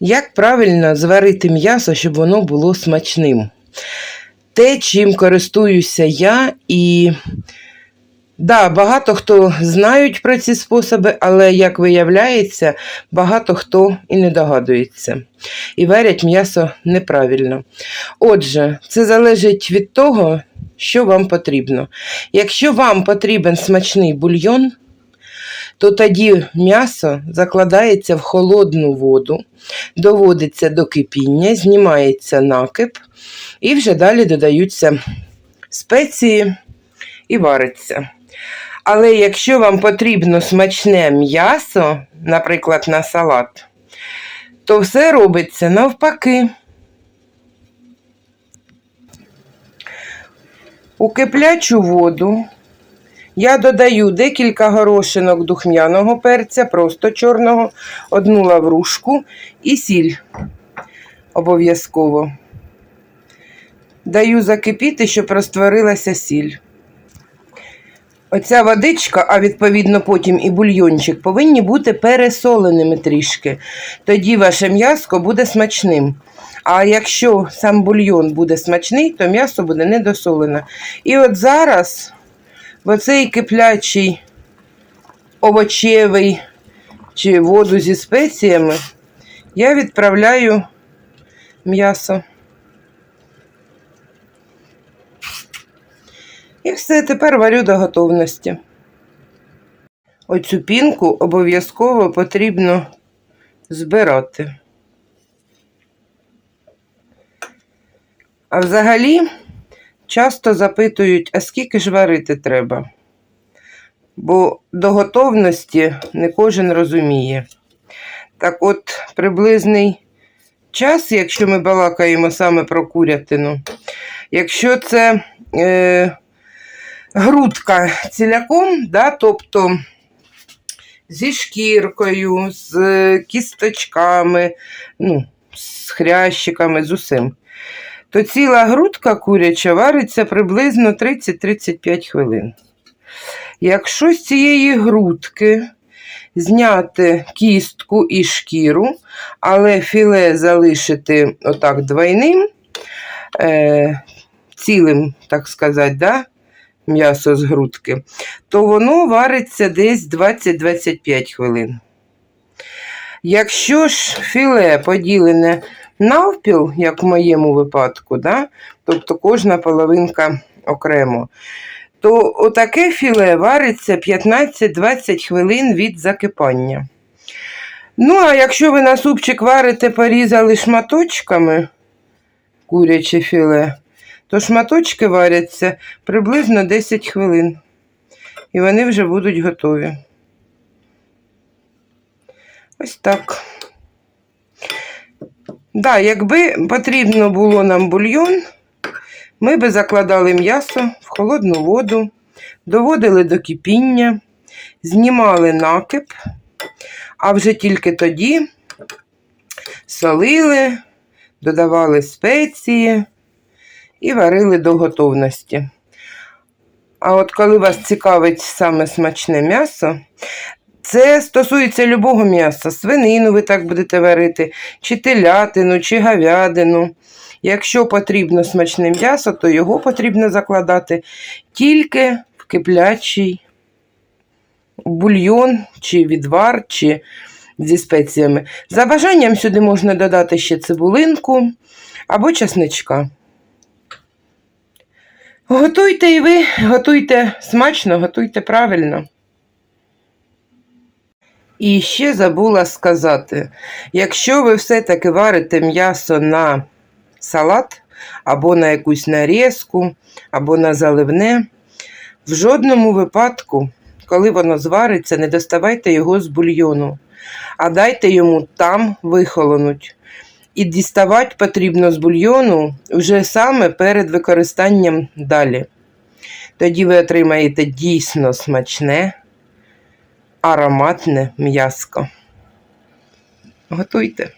Як правильно зварити м'ясо, щоб воно було смачним? Те, чим користуюся я, і да, багато хто знають про ці способи, але, як виявляється, багато хто і не догадується. І варять м'ясо неправильно. Отже, це залежить від того, що вам потрібно. Якщо вам потрібен смачний бульйон, то тоді м'ясо закладається в холодну воду, доводиться до кипіння, знімається накип, і вже далі додаються спеції і вариться. Але якщо вам потрібно смачне м'ясо, наприклад, на салат, то все робиться навпаки. У киплячу воду я додаю декілька горошинок духмяного перця, просто чорного, одну лаврушку і сіль обов'язково. Даю закипіти, щоб розтворилася сіль. Оця водичка, а відповідно потім і бульйончик, повинні бути пересоленими трішки. Тоді ваше м'яско буде смачним. А якщо сам бульйон буде смачний, то м'ясо буде недосолене. І от зараз в оцей киплячий овочевий чи воду зі спеціями я відправляю м'ясо. І все, тепер варю до готовності. Оцю пінку обов'язково потрібно збирати. А взагалі часто запитують, а скільки ж варити треба? Бо до готовності не кожен розуміє. Так от, приблизний час, якщо ми балакаємо саме про курятину, якщо це е, грудка ціляком, да, тобто зі шкіркою, з кісточками, ну, з хрящиками, з усім, то ціла грудка куряча вариться приблизно 30-35 хвилин. Якщо з цієї грудки зняти кістку і шкіру, але філе залишити отак двойним, е, цілим, так сказати, да, м'ясо з грудки, то воно вариться десь 20-25 хвилин. Якщо ж філе поділене навпіл, як в моєму випадку, да, тобто кожна половинка окремо, то отаке філе вариться 15-20 хвилин від закипання. Ну, а якщо ви на супчик варите, порізали шматочками куряче філе, то шматочки варяться приблизно 10 хвилин. І вони вже будуть готові. Ось так. Да, якби потрібно було нам бульйон, ми би закладали м'ясо в холодну воду, доводили до кипіння, знімали накип, а вже тільки тоді солили, додавали спеції і варили до готовності. А от коли вас цікавить саме смачне м'ясо, це стосується любого м'яса. Свинину ви так будете варити, чи телятину, чи говядину. Якщо потрібно смачне м'ясо, то його потрібно закладати тільки в киплячий бульйон, чи відвар, чи зі спеціями. За бажанням сюди можна додати ще цибулинку або часничка. Готуйте і ви, готуйте смачно, готуйте правильно. І ще забула сказати: якщо ви все-таки варите м'ясо на салат, або на якусь нарізку, або на заливне, в жодному випадку, коли воно звариться, не доставайте його з бульйону, а дайте йому там вихолонуть. І діставати потрібно з бульйону вже саме перед використанням далі. Тоді ви отримаєте дійсно смачне, ароматне м'яско. Готуйте.